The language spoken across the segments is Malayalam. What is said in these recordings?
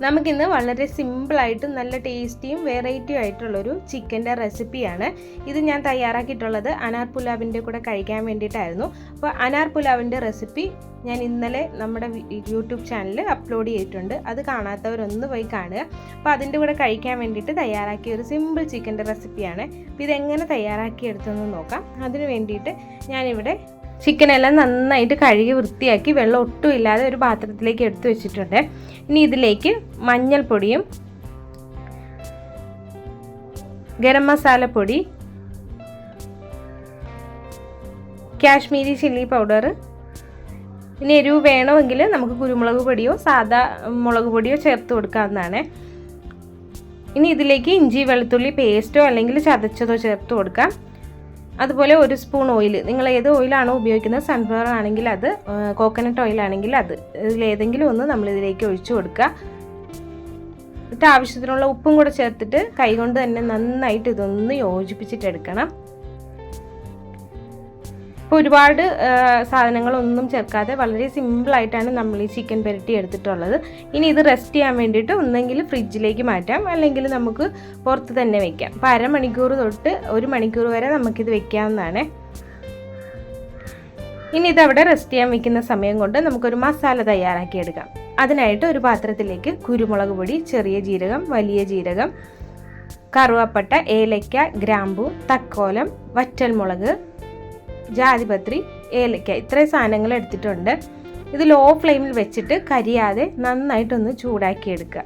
നമുക്കിന്ന് വളരെ സിമ്പിളായിട്ടും നല്ല ടേസ്റ്റിയും വെറൈറ്റിയും ആയിട്ടുള്ളൊരു ചിക്കന്റെ റെസിപ്പിയാണ്. ഇത് ഞാൻ തയ്യാറാക്കിയിട്ടുള്ളത് അനാർ പുലാവിന്റെ കൂടെ കഴിക്കാൻ വേണ്ടിയിട്ടായിരുന്നു. അപ്പോൾ അനാർ പുലാവിന്റെ റെസിപ്പി ഞാൻ ഇന്നലെ നമ്മുടെ യൂട്യൂബ് ചാനലിൽ അപ്ലോഡ് ചെയ്തിട്ടുണ്ട്. അത് കാണാത്തവരൊന്ന് പോയി കാണുക. അപ്പോൾ അതിന്റെ കൂടെ കഴിക്കാൻ വേണ്ടിയിട്ട് തയ്യാറാക്കിയ ഒരു സിമ്പിൾ ചിക്കന്റെ റെസിപ്പിയാണ്. അപ്പോൾ ഇതെങ്ങനെ തയ്യാറാക്കിയെടുത്തെന്ന് നോക്കാം. അതിന് വേണ്ടിയിട്ട് ഞാനിവിടെ ചിക്കനെല്ലാം നന്നായിട്ട് കഴുകി വൃത്തിയാക്കി വെള്ളം ഒട്ടും ഇല്ലാതെ ഒരു പാത്രത്തിലേക്ക് എടുത്തു വെച്ചിട്ടുണ്ട്. ഇനി ഇതിലേക്ക് മഞ്ഞൾപ്പൊടിയും ഗരം മസാലപ്പൊടി കാശ്മീരി ചില്ലി പൗഡർ. ഇനി എരിവ് വേണമെങ്കിൽ നമുക്ക് കുരുമുളക് പൊടിയോ സാദാ മുളക് പൊടിയോ ചേർത്ത് കൊടുക്കാവുന്നതാണ്. ഇനി ഇതിലേക്ക് ഇഞ്ചി വെളുത്തുള്ളി പേസ്റ്റോ അല്ലെങ്കിൽ ചതച്ചതോ ചേർത്ത് കൊടുക്കാം. അതുപോലെ ഒരു സ്പൂൺ ഓയിൽ നിങ്ങൾ ഏത് ഓയിലാണോ ഉപയോഗിക്കുന്നത് സൺഫ്ലവർ ആണെങ്കിൽ അത് കോക്കനട്ട് ഓയിൽ ആണെങ്കിൽ അത്. ഇതിലേതെങ്കിലും ഒന്ന് നമ്മൾ ഇതിലേക്ക് ഒഴിച്ചു കൊടുക്കുക. എന്നിട്ട് ആവശ്യത്തിനുള്ള ഉപ്പും കൂടെ ചേർത്തിട്ട് കൈകൊണ്ട് തന്നെ നന്നായിട്ട് ഇതൊന്ന് യോജിപ്പിച്ചിട്ടെടുക്കണം ഇപ്പോൾ ഒരുപാട് സാധനങ്ങളൊന്നും ചേർക്കാതെ വളരെ സിമ്പിളായിട്ടാണ് നമ്മൾ ഈ ചിക്കൻ പെരട്ടി എടുത്തിട്ടുള്ളത്. ഇനി ഇത് റെസ്റ്റ് ചെയ്യാൻ വേണ്ടിയിട്ട് ഒന്നെങ്കിൽ ഫ്രിഡ്ജിലേക്ക് മാറ്റാം. അല്ലെങ്കിൽ നമുക്ക് പുറത്ത് തന്നെ വെക്കാം. അപ്പോൾ അരമണിക്കൂർ തൊട്ട് ഒരു മണിക്കൂർ വരെ നമുക്കിത് വെക്കാവുന്നതാണ്. ഇനി ഇതവിടെ റെസ്റ്റ് ചെയ്യാൻ വെക്കുന്ന സമയം കൊണ്ട് നമുക്കൊരു മസാല തയ്യാറാക്കിയെടുക്കാം അതിനായിട്ട് ഒരു പാത്രത്തിലേക്ക് കുരുമുളക് പൊടി ചെറിയ ജീരകം വലിയ ജീരകം കറുവപ്പട്ട ഏലക്ക ഗ്രാമ്പു തക്കോലം വറ്റൽമുളക് ജാതിപത്രി ഏലക്ക ഇത്രയും സാധനങ്ങൾ എടുത്തിട്ടുണ്ട്. ഇത് ലോ ഫ്ലെയിമിൽ വെച്ചിട്ട് കരിയാതെ നന്നായിട്ടൊന്ന് ചൂടാക്കി എടുക്കുക.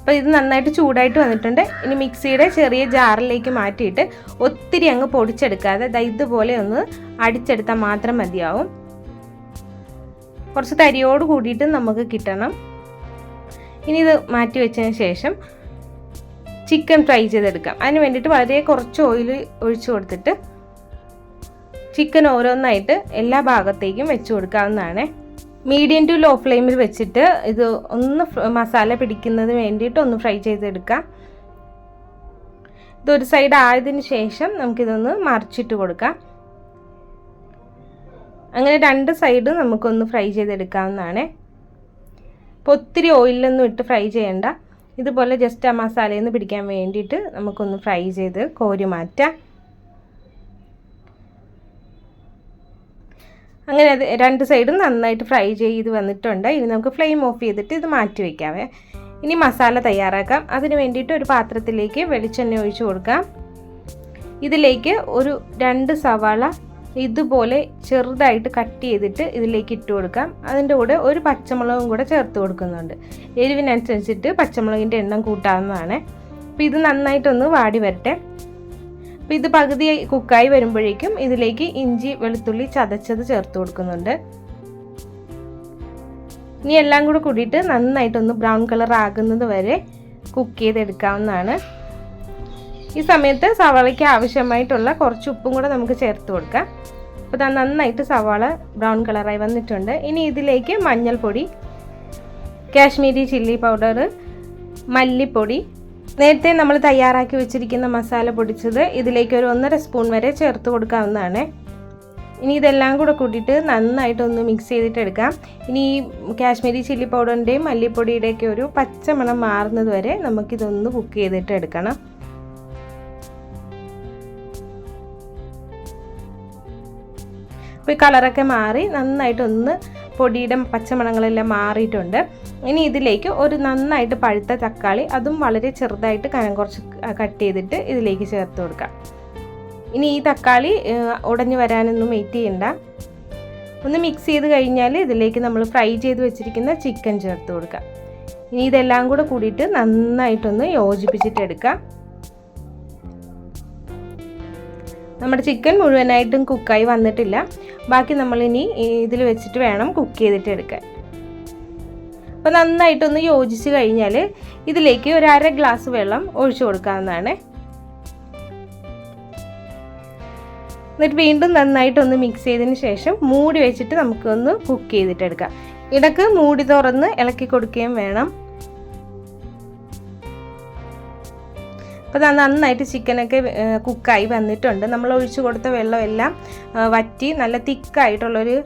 അപ്പോൾ ഇത് നന്നായിട്ട് ചൂടായിട്ട് വന്നിട്ടുണ്ട്. ഇനി മിക്സിയുടെ ചെറിയ ജാറിലേക്ക് മാറ്റിയിട്ട് ഒത്തിരി അങ്ങ് പൊടിച്ചെടുക്കാതെ ഇതുപോലെ ഒന്ന് അടിച്ചെടുത്താൽ മാത്രം മതിയാവും. കുറച്ച് തരിയോട് കൂടിയിട്ട് നമുക്ക് കിട്ടണം. ഇനി ഇത് മാറ്റി വെച്ചതിന് ശേഷം ചിക്കൻ ഫ്രൈ ചെയ്തെടുക്കാം. അതിന് വേണ്ടിയിട്ട് വളരെ കുറച്ച് ഓയിൽ ഒഴിച്ചു കൊടുത്തിട്ട് ചിക്കൻ ഓരോന്നായിട്ട് എല്ലാ ഭാഗത്തേക്കും വെച്ച് കൊടുക്കാവുന്നതാണ്. മീഡിയം ടു ലോ ഫ്ലെയിമിൽ വെച്ചിട്ട് ഇത് ഒന്ന് മസാല പിടിക്കുന്നതിന് വേണ്ടിയിട്ട് ഒന്ന് ഫ്രൈ ചെയ്തെടുക്കാം. ഇതൊരു സൈഡ് ആയതിനു ശേഷം നമുക്കിതൊന്ന് മറിച്ചിട്ട് കൊടുക്കാം. അങ്ങനെ രണ്ട് സൈഡ് നമുക്കൊന്ന് ഫ്രൈ ചെയ്തെടുക്കാവുന്നതാണ്. ഇപ്പോൾ ഒത്തിരി ഓയിലൊന്നും ഇട്ട് ഫ്രൈ ചെയ്യണ്ട. ഇതുപോലെ ജസ്റ്റ് ആ മസാലയിൽ നിന്ന് പിടിക്കാൻ വേണ്ടിയിട്ട് നമുക്കൊന്ന് ഫ്രൈ ചെയ്ത് കോരി മാറ്റാം. അങ്ങനെ അത് രണ്ട് സൈഡും നന്നായിട്ട് ഫ്രൈ ചെയ്ത് വന്നിട്ടുണ്ട്. ഇനി നമുക്ക് ഫ്ലെയിം ഓഫ് ചെയ്തിട്ട് ഇത് മാറ്റി വയ്ക്കാവേ ഇനി മസാല തയ്യാറാക്കാം. അതിന് വേണ്ടിയിട്ട് ഒരു പാത്രത്തിലേക്ക് വെളിച്ചെണ്ണ ഒഴിച്ചു കൊടുക്കാം. ഇതിലേക്ക് ഒരു രണ്ട് സവാള ഇതുപോലെ ചെറുതായിട്ട് കട്ട് ചെയ്തിട്ട് ഇതിലേക്ക് ഇട്ട് കൊടുക്കാം. അതിന്റെ കൂടെ ഒരു പച്ചമുളകും കൂടെ ചേർത്ത് കൊടുക്കുന്നുണ്ട്. എരിവിനനുസരിച്ചിട്ട് പച്ചമുളകിന്റെ എണ്ണം കൂട്ടാവുന്നതാണ്. അപ്പോൾ ഇത് നന്നായിട്ടൊന്ന് വാടി വരട്ടെ. അപ്പോൾ ഇത് പകുതി കുക്കായി വരുമ്പോഴേക്കും ഇതിലേക്ക് ഇഞ്ചി വെളുത്തുള്ളി ചതച്ചത് ചേർത്ത് കൊടുക്കുന്നുണ്ട്. ഇനി എല്ലാം കൂടെ കൂടിയിട്ട് നന്നായിട്ടൊന്ന് ബ്രൗൺ കളർ ആകുന്നത് വരെ കുക്ക് ചെയ്തെടുക്കാവുന്നതാണ്. ഈ സമയത്ത് സവാളയ്ക്ക് ആവശ്യമായിട്ടുള്ള കുറച്ച് ഉപ്പും കൂടെ നമുക്ക് ചേർത്ത് കൊടുക്കാം. അപ്പോൾ ഇതാ നന്നായിട്ട് സവാള ബ്രൗൺ കളറായി വന്നിട്ടുണ്ട്. ഇനി ഇതിലേക്ക് മഞ്ഞൾപ്പൊടി കാശ്മീരി ചില്ലി പൗഡർ മല്ലിപ്പൊടി. നേരത്തെ നമ്മൾ തയ്യാറാക്കി വെച്ചിരിക്കുന്ന മസാല പൊടിച്ചത് ഇതിലേക്ക് ഒരു ഒന്നര സ്പൂൺ വരെ ചേർത്ത് കൊടുക്കാവുന്നതാണ്. ഇനി ഇതെല്ലാം കൂടെ കൂട്ടിയിട്ട് നന്നായിട്ടൊന്ന് മിക്സ് ചെയ്തിട്ട് എടുക്കാം. ഇനി ഈ കാശ്മീരി ചില്ലി പൗഡറിന്റെയും മല്ലിപ്പൊടിയുടെയൊക്കെ ഒരു പച്ചമണം മാറുന്നത് വരെ നമുക്കിതൊന്ന് കുക്ക് ചെയ്തിട്ട് എടുക്കണം. അപ്പോൾ ഈ കളറൊക്കെ മാറി നന്നായിട്ടൊന്ന് പൊടിയുടെ പച്ചമണങ്ങളെല്ലാം മാറിയിട്ടുണ്ട്. ഇനി ഇതിലേക്ക് ഒരു നന്നായിട്ട് പഴുത്ത തക്കാളി അതും വളരെ ചെറുതായിട്ട് കനം കുറച്ച് കട്ട് ചെയ്തിട്ട് ഇതിലേക്ക് ചേർത്ത് കൊടുക്കാം. ഇനി ഈ തക്കാളി ഉടഞ്ഞു വരാനൊന്നും വെയിറ്റ് ചെയ്യണ്ട. ഒന്ന് മിക്സ് ചെയ്ത് കഴിഞ്ഞാൽ ഇതിലേക്ക് നമ്മൾ ഫ്രൈ ചെയ്ത് വെച്ചിരിക്കുന്ന ചിക്കൻ ചേർത്ത് കൊടുക്കാം. ഇനി ഇതെല്ലാം കൂടെ കൂടിയിട്ട് നന്നായിട്ടൊന്ന് യോജിപ്പിച്ചിട്ടെടുക്കാം നമ്മുടെ ചിക്കൻ മുഴുവനായിട്ടും കുക്കായി വന്നിട്ടില്ല. ബാക്കി നമ്മളിനി ഇതിൽ വെച്ചിട്ട് വേണം കുക്ക് ചെയ്തിട്ട് എടുക്കാൻ. അപ്പോൾ നന്നായിട്ടൊന്ന് യോജിച്ച് കഴിഞ്ഞാൽ ഇതിലേക്ക് ഒരു അര ഗ്ലാസ് വെള്ളം ഒഴിച്ചു കൊടുക്കാവുന്നതാണ്. എന്നിട്ട് വീണ്ടും നന്നായിട്ടൊന്ന് മിക്സ് ചെയ്തതിന് ശേഷം മൂടി വെച്ചിട്ട് നമുക്കൊന്ന് കുക്ക് ചെയ്തിട്ടെടുക്കാം ഇടയ്ക്ക് മൂടി തുറന്ന് ഇളക്കി കൊടുക്കുകയും വേണം. അപ്പോൾ അത് നന്നായിട്ട് ചിക്കനൊക്കെ കുക്കായി വന്നിട്ടുണ്ട്. നമ്മൾ ഒഴിച്ചു കൊടുത്ത വെള്ളമെല്ലാം വറ്റി നല്ല തിക്കായിട്ടുള്ളൊരു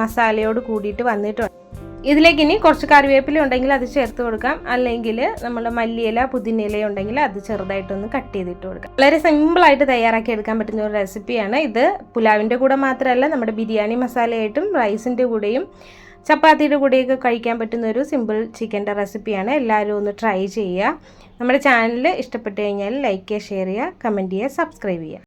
മസാലയോട് കൂടിയിട്ട് വന്നിട്ടുണ്ട്. ഇതിലേക്ക് ഇനി കുറച്ച് കറിവേപ്പില ഉണ്ടെങ്കിൽ അത് ചേർത്ത് കൊടുക്കാം. അല്ലെങ്കിൽ നമ്മൾ മല്ലിയില പുതിനയില ഉണ്ടെങ്കിൽ അത് ചെറുതായിട്ടൊന്ന് കട്ട് ചെയ്തിട്ട് കൊടുക്കാം. വളരെ സിമ്പിളായിട്ട് തയ്യാറാക്കി എടുക്കാൻ പറ്റുന്ന ഒരു റെസിപ്പിയാണ് ഇത്. പുലാവിന്റെ കൂടെ മാത്രമല്ല നമ്മുടെ ബിരിയാണി മസാലയായിട്ടും റൈസിന്റെ കൂടെയും ചപ്പാത്തിയുടെ കൂടെയൊക്കെ കഴിക്കാൻ പറ്റുന്ന ഒരു സിമ്പിൾ ചിക്കന്റെ റെസിപ്പിയാണ് എല്ലാവരും ഒന്ന് ട്രൈ ചെയ്യുക. നമ്മുടെ ചാനൽ ഇഷ്ടപ്പെട്ടു കഴിഞ്ഞാൽ ലൈക്ക് ചെയ്യുക ഷെയർ ചെയ്യുക കമന്റ് ചെയ്യുക സബ്സ്ക്രൈബ് ചെയ്യുക.